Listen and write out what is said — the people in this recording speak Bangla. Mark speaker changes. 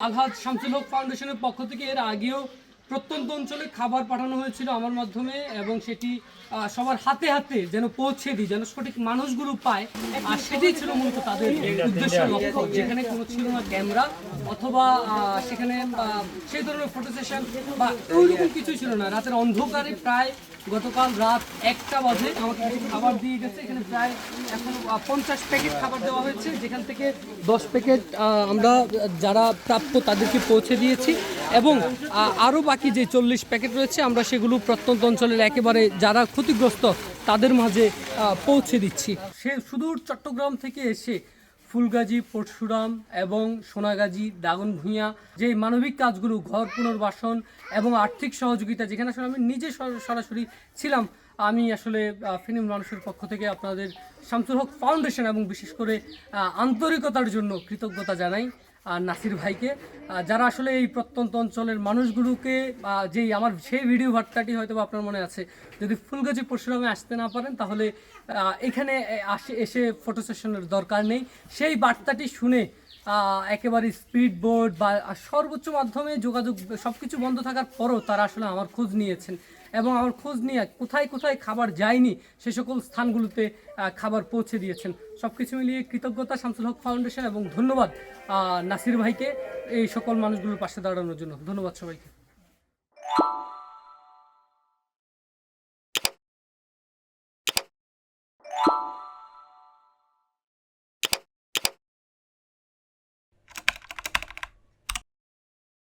Speaker 1: আলহাজ শামসুল হক ফাউন্ডেশনের পক্ষ থেকে এর আগেও প্রত্যন্ত অঞ্চলে খাবার পাঠানো হয়েছিল আমার মাধ্যমে এবং সেটি সবার হাতে হাতে যেন পৌঁছে দিই, যেন সঠিক মানুষগুলো পায়। আর সেটাই ছিল মূলত তাদের উদ্দেশ্য লক্ষ্য। যেখানে কোনো ছিল না ক্যামেরা অথবা সেখানে সেই ধরনের ফটো সেশন বা ওইরকম কিছুই ছিল না। রাতের অন্ধকারে প্রায় গতকাল রাত একটা বাজে আমাকে কিছু খাবার দিয়ে গেছে। এখানে প্রায় এখন পঞ্চাশ প্যাকেট খাবার দেওয়া হয়েছে। যেখান থেকে দশ প্যাকেট আমরা যারা প্রাপ্য তাদেরকে পৌঁছে দিয়েছি। এবং আরও বাকি যে চল্লিশ প্যাকেট রয়েছে, আমরা সেগুলো প্রত্যন্ত অঞ্চলের একেবারে যারা ক্ষতিগ্রস্ত, তাদের মাঝে পৌঁছে দিচ্ছি। সে সুদূর চট্টগ্রাম থেকে এসে ফুলগাজী, পরশুরাম এবং সোনাগাজী ভূঁইয়া যে মানবিক কাজগুলো, ঘর পুনর্বাসন এবং আর্থিক সহযোগিতা, যেখানে আসলে আমি নিজে সর- সরাসরি ছিলাম, আমি আসলে ফিনিম মানুষের পক্ষ থেকে আপনাদের শামসুল হক ফাউন্ডেশন এবং বিশেষ করে আন্তরিকতার জন্য কৃতজ্ঞতা জানাই। নাসির ভাইকে। যারা আসলে এই প্রত্যন্ত অঞ্চলের মানুষগুলোকে যেই আমার সেই ভিডিও বার্তাটি হয়তো আপনার মনে আছে, যদি ফুলগাছি পরশুরামে আসতে না পারেন, তাহলে এখানে আসে, এসে ফটো সেশনের দরকার নেই। সেই বার্তাটি শুনে একেবারে স্পিড বোর্ড বা সর্বোচ্চ মাধ্যমে যোগাযোগ সব কিছু বন্ধ থাকার পরও তারা আসলে আমার খোঁজ নিয়েছেন। এবং আমার খোঁজ নিয়ে কোথায় কোথায় খাবার যায়নি সে সকল স্থানগুলোতে খাবার পৌঁছে দিয়েছেন। সব কিছু মিলিয়ে কৃতজ্ঞতা, শামসুল হক ফাউন্ডেশন এবং ধন্যবাদ নাসির ভাইকে এই সকল মানুষগুলোর পাশে দাঁড়ানোর জন্য। ধন্যবাদ সবাইকে।